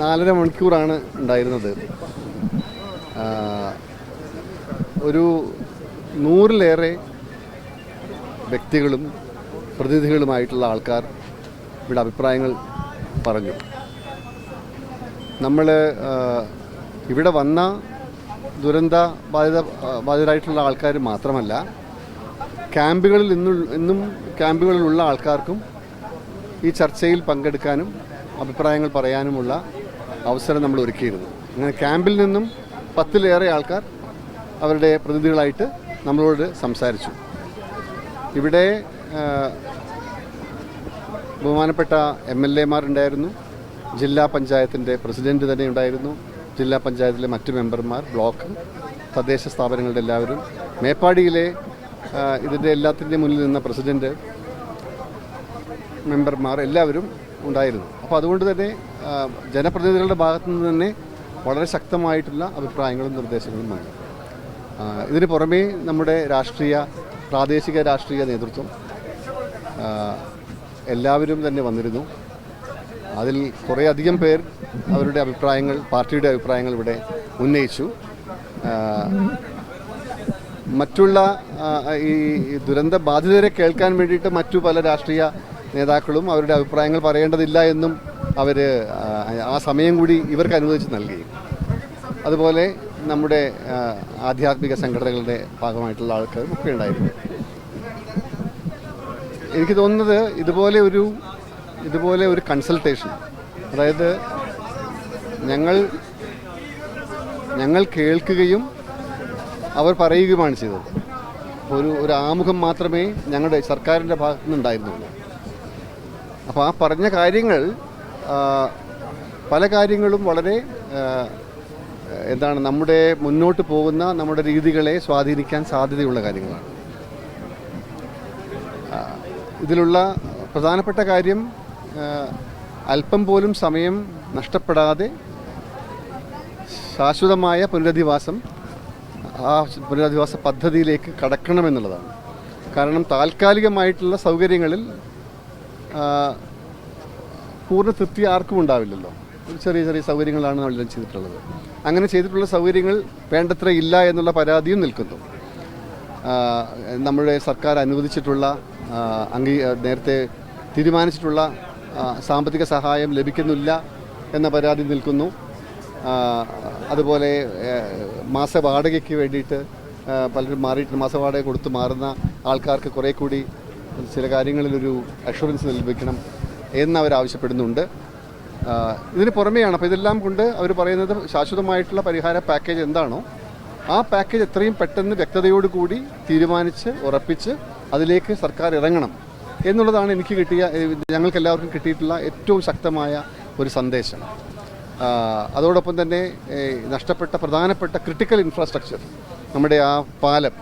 നാലര മണിക്കൂറാണ് ഉണ്ടായിരുന്നത്. ഒരു നൂറിലേറെ വ്യക്തികളും പ്രതിനിധികളുമായിട്ടുള്ള ആൾക്കാർ ഇവിടെ അഭിപ്രായങ്ങൾ പറഞ്ഞു. നമ്മൾ ഇവിടെ വന്ന ദുരന്ത ബാധിത ബാധിതരായിട്ടുള്ള ആൾക്കാർ മാത്രമല്ല ക്യാമ്പുകളിൽ ഇന്നു ഇന്നും ക്യാമ്പുകളിലുള്ള ആൾക്കാർക്കും ഈ ചർച്ചയിൽ പങ്കെടുക്കാനും അഭിപ്രായങ്ങൾ പറയാനുമുള്ള അവസരം നമ്മൾ ഒരുക്കിയിരുന്നു. അങ്ങനെ ക്യാമ്പിൽ നിന്നും പത്തിലേറെ ആൾക്കാർ അവരുടെ പ്രതിനിധികളായിട്ട് നമ്മളോട് സംസാരിച്ചു. ഇവിടെ ബഹുമാനപ്പെട്ട എം എൽ എമാരുണ്ടായിരുന്നു. ജില്ലാ പഞ്ചായത്തിന്റെ പ്രസിഡന്റ് തന്നെ ഉണ്ടായിരുന്നു. ജില്ലാ പഞ്ചായത്തിലെ മറ്റു മെമ്പർമാർ ബ്ലോക്ക് തദ്ദേശ സ്ഥാപനങ്ങളുടെ എല്ലാവരും. മേപ്പാടിയിലെ ഇതിന്റെ എല്ലാത്തിന്റെ മുന്നിൽ നിന്ന പ്രസിഡന്റ് മെമ്പർമാർ എല്ലാവരും ഉണ്ടായിരുന്നു. അപ്പോൾ അതുകൊണ്ട് തന്നെ ജനപ്രതിനിധികളുടെ ഭാഗത്തു നിന്ന് തന്നെ വളരെ ശക്തമായിട്ടുള്ള അഭിപ്രായങ്ങളും നിർദ്ദേശങ്ങളും വന്നു. ഇതിന് പുറമേ നമ്മുടെ രാഷ്ട്രീയ പ്രാദേശിക രാഷ്ട്രീയ നേതൃത്വം എല്ലാവരും തന്നെ വന്നിരുന്നു. അതിൽ കുറേ അധികം പേർ അവരുടെ അഭിപ്രായങ്ങൾ പാർട്ടിയുടെ അഭിപ്രായങ്ങൾ ഇവിടെ ഉന്നയിച്ചു. മറ്റുള്ള ഈ ദുരന്ത ബാധിതരെ കേൾക്കാൻ വേണ്ടിയിട്ട് മറ്റു പല രാഷ്ട്രീയ നേതാക്കളും അവരുടെ അഭിപ്രായങ്ങൾ പറയേണ്ടതില്ല എന്നും അവർ ആ സമയം കൂടി ഇവർക്ക് അനുവദിച്ച് നൽകി. അതുപോലെ നമ്മുടെ ആധ്യാത്മിക സംഘടനകളുടെ ഭാഗമായിട്ടുള്ള ആൾക്കാരും ഒക്കെ ഉണ്ടായിരുന്നു. എനിക്ക് തോന്നുന്നത് ഇതുപോലെ ഒരു ഇതുപോലെ ഒരു കൺസൾട്ടേഷൻ അതായത് ഞങ്ങൾ ഞങ്ങൾ കേൾക്കുകയും അവർ പറയുകയുമാണ് ചെയ്തത്. ഒരു ഒരു ആമുഖം മാത്രമേ ഞങ്ങളുടെ സർക്കാരിന്റെ ഭാഗത്തുനിന്ന് നിന്നുണ്ടായിരുന്നുള്ളൂ അപ്പോൾ ആ പറഞ്ഞ കാര്യങ്ങൾ പല കാര്യങ്ങളും വളരെ എന്താണ് നമ്മുടെ മുന്നോട്ട് പോകുന്ന നമ്മുടെ രീതികളെ സ്വാധീനിക്കാൻ സാധ്യതയുള്ള കാര്യങ്ങളാണ്. ഇതിലുള്ള പ്രധാനപ്പെട്ട കാര്യം അല്പം പോലും സമയം നഷ്ടപ്പെടാതെ ശാശ്വതമായ പുനരധിവാസം ആ പുനരധിവാസ പദ്ധതിയിലേക്ക് കടക്കണമെന്നുള്ളതാണ്. കാരണം താൽക്കാലികമായിട്ടുള്ള സൗകര്യങ്ങളിൽ പൂർണ തൃപ്തി ആർക്കും ഉണ്ടാവില്ലല്ലോ. ചെറിയ ചെറിയ സൗകര്യങ്ങളാണ് നമ്മളെല്ലാം ചെയ്തിട്ടുള്ളത്. അങ്ങനെ ചെയ്തിട്ടുള്ള സൗകര്യങ്ങൾ വേണ്ടത്ര ഇല്ല എന്നുള്ള പരാതിയും നിൽക്കുന്നു. നമ്മുടെ സർക്കാർ അനുവദിച്ചിട്ടുള്ള അംഗീ നേരത്തെ തീരുമാനിച്ചിട്ടുള്ള സാമ്പത്തിക സഹായം ലഭിക്കുന്നില്ല എന്ന പരാതി നിൽക്കുന്നു. അതുപോലെ മാസ വാടകയ്ക്ക് വേണ്ടിയിട്ട് പലരും മാറിയിട്ട് മാസ വാടക കൊടുത്ത് മാറുന്ന ആൾക്കാർക്ക് കുറേ കൂടി ചില കാര്യങ്ങളിലൊരു അഷുറൻസ് ലഭിക്കണം എന്നവർ ആവശ്യപ്പെടുന്നുണ്ട് ഇതിന് പുറമെയാണ് അപ്പോൾ ഇതെല്ലാം കൊണ്ട് അവർ പറയുന്നത് ശാശ്വതമായിട്ടുള്ള പരിഹാര പാക്കേജ് എന്താണോ ആ പാക്കേജ് എത്രയും പെട്ടെന്ന് വ്യക്തതയോടുകൂടി തീരുമാനിച്ച് ഉറപ്പിച്ച് അതിലേക്ക് സർക്കാർ ഇറങ്ങണം എന്നുള്ളതാണ് എനിക്ക് കിട്ടിയ ഞങ്ങൾക്ക് എല്ലാവർക്കും കിട്ടിയിട്ടുള്ള ഏറ്റവും ശക്തമായ ഒരു സന്ദേശം. അതോടൊപ്പം തന്നെ നഷ്ടപ്പെട്ട പ്രധാനപ്പെട്ട ക്രിട്ടിക്കൽ ഇൻഫ്രാസ്ട്രക്ചർ നമ്മുടെ ആ പാലം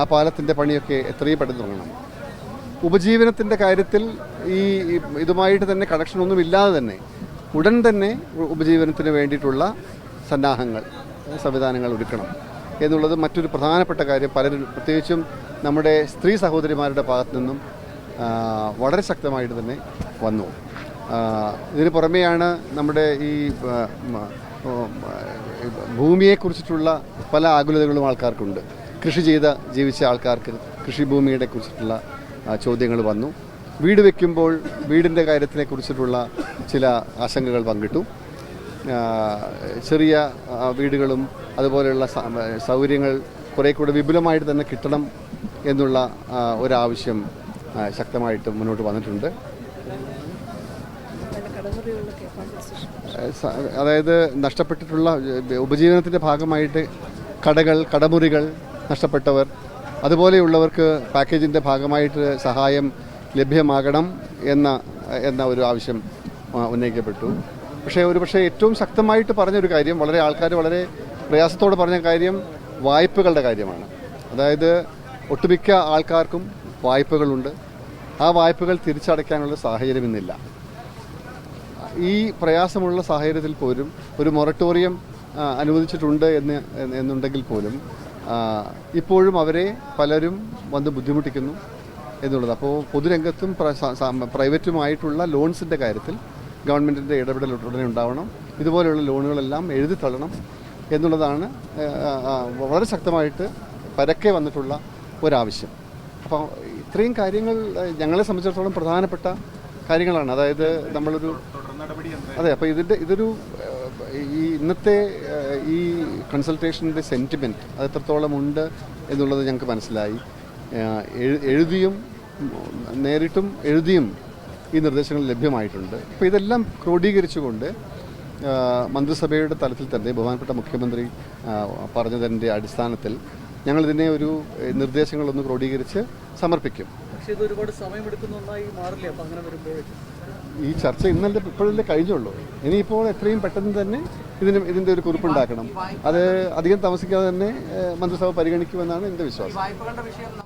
ആ പാലത്തിന്റെ പണിയൊക്കെ എത്രയും പെട്ടെന്ന് തുടങ്ങണം. ഉപജീവനത്തിന്റെ കാര്യത്തിൽ ഈ ഇതുമായിട്ട് തന്നെ കണക്ഷനൊന്നും ഇല്ലാതെ തന്നെ ഉടൻ തന്നെ ഉപജീവനത്തിന് വേണ്ടിയിട്ടുള്ള സന്നാഹങ്ങൾ സംവിധാനങ്ങൾ ഒരുക്കണം എന്നുള്ളത് മറ്റൊരു പ്രധാനപ്പെട്ട കാര്യം. പലരും പ്രത്യേകിച്ചും നമ്മുടെ സ്ത്രീ സഹോദരിമാരുടെ ഭാഗത്തു നിന്നും വളരെ ശക്തമായിട്ട് തന്നെ വന്നു. ഇതിന് പുറമെയാണ് നമ്മുടെ ഈ ഭൂമിയെക്കുറിച്ചിട്ടുള്ള പല ആകുലതകളും ആൾക്കാർക്കുണ്ട്. കൃഷി ചെയ്ത ജീവിച്ച ആൾക്കാർക്ക് കൃഷിഭൂമിയുടെ കുറിച്ചിട്ടുള്ള ചോദ്യങ്ങൾ വന്നു. വീട് വയ്ക്കുമ്പോൾ വീടിന്റെ കാര്യത്തിനെ കുറിച്ചിട്ടുള്ള ചില ആശങ്കകൾ പങ്കിട്ടു. ചെറിയ വീടുകളും അതുപോലെയുള്ള സൗകര്യങ്ങൾ കുറേ കൂടെ വിപുലമായിട്ട് തന്നെ കിട്ടണം എന്നുള്ള ഒരാവശ്യം ശക്തമായിട്ട് മുന്നോട്ട് വന്നിട്ടുണ്ട്. അതായത് നഷ്ടപ്പെട്ടിട്ടുള്ള ഉപജീവനത്തിന്റെ ഭാഗമായിട്ട് കടകൾ കടമുറികൾ നഷ്ടപ്പെട്ടവർ അതുപോലെയുള്ളവർക്ക് പാക്കേജിന്റെ ഭാഗമായിട്ട് സഹായം ലഭ്യമാകണം എന്ന എന്ന ഒരു ആവശ്യം ഉന്നയിക്കപ്പെട്ടു. പക്ഷേ ഒരു പക്ഷേ ഏറ്റവും ശക്തമായിട്ട് പറഞ്ഞൊരു കാര്യം വളരെ ആൾക്കാർ വളരെ പ്രയാസത്തോട് പറഞ്ഞ കാര്യം വായ്പകളുടെ കാര്യമാണ്. അതായത് ഒട്ടുമിക്ക ആൾക്കാർക്കും വായ്പകളുണ്ട്. ആ വായ്പകൾ തിരിച്ചടയ്ക്കാനുള്ള സാഹചര്യം ഇന്നില്ല. ഈ പ്രയാസമുള്ള സാഹചര്യത്തിൽ പോലും ഒരു മൊറട്ടോറിയം അനുവദിച്ചിട്ടുണ്ട് എന്ന് എന്നുണ്ടെങ്കിൽ പോലും ഇപ്പോഴും അവരെ പലരും വന്ന് ബുദ്ധിമുട്ടിക്കുന്നു എന്നുള്ളത്. അപ്പോൾ പൊതുരംഗത്തും പ്രൈവറ്റുമായിട്ടുള്ള ലോൺസിന്റെ കാര്യത്തിൽ ഗവൺമെന്റിന്റെ ഇടപെടൽ ഉടനെ ഉണ്ടാവണം. ഇതുപോലെയുള്ള ലോണുകളെല്ലാം എഴുതി തള്ളണം എന്നുള്ളതാണ് വളരെ ശക്തമായിട്ട് പരക്കെ വന്നിട്ടുള്ള ഒരാവശ്യം. അപ്പോൾ ഇത്രയും കാര്യങ്ങൾ ഞങ്ങളെ സംബന്ധിച്ചിടത്തോളം പ്രധാനപ്പെട്ട കാര്യങ്ങളാണ്. അതായത് നമ്മളൊരു അതെ അപ്പോൾ ഇതിന്റെ ഇതൊരു ഈ ഇന്നത്തെ ഈ കൺസൾട്ടേഷന്റെ സെന്റിമെന്റ് അത് എത്രത്തോളം ഉണ്ട് എന്നുള്ളത് ഞങ്ങൾക്ക് മനസ്സിലായി. എഴുതിയും നേരിട്ടും എഴുതിയും ഈ നിർദ്ദേശങ്ങൾ ലഭ്യമായിട്ടുണ്ട്. അപ്പോൾ ഇതെല്ലാം ക്രോഡീകരിച്ചുകൊണ്ട് മന്ത്രിസഭയുടെ തലത്തിൽ തന്നെ ബഹുമാനപ്പെട്ട മുഖ്യമന്ത്രി പറഞ്ഞതിന്റെ അടിസ്ഥാനത്തിൽ ഞങ്ങളിതിനെ ഒരു നിർദ്ദേശങ്ങളൊന്ന് ക്രോഡീകരിച്ച് സമർപ്പിക്കും. പക്ഷെ ഇത് ഒരുപാട് സമയമെടുക്കുന്ന ഒന്നായി മാറില്ലേ? അപ്പൊ അങ്ങനെ വരുമ്പോഴേക്കും. ഈ ചർച്ച ഇന്നലെ ഇപ്പോഴല്ലേ കഴിഞ്ഞുള്ളൂ. ഇനിയിപ്പോൾ എത്രയും പെട്ടെന്ന് തന്നെ ഇതിന് ഇതിന്റെ ഒരു കുറിപ്പുണ്ടാക്കണം. അത് അധികം താമസിക്കാതെ തന്നെ മന്ത്രിസഭ പരിഗണിക്കുമെന്നാണ് എന്റെ വിശ്വാസം.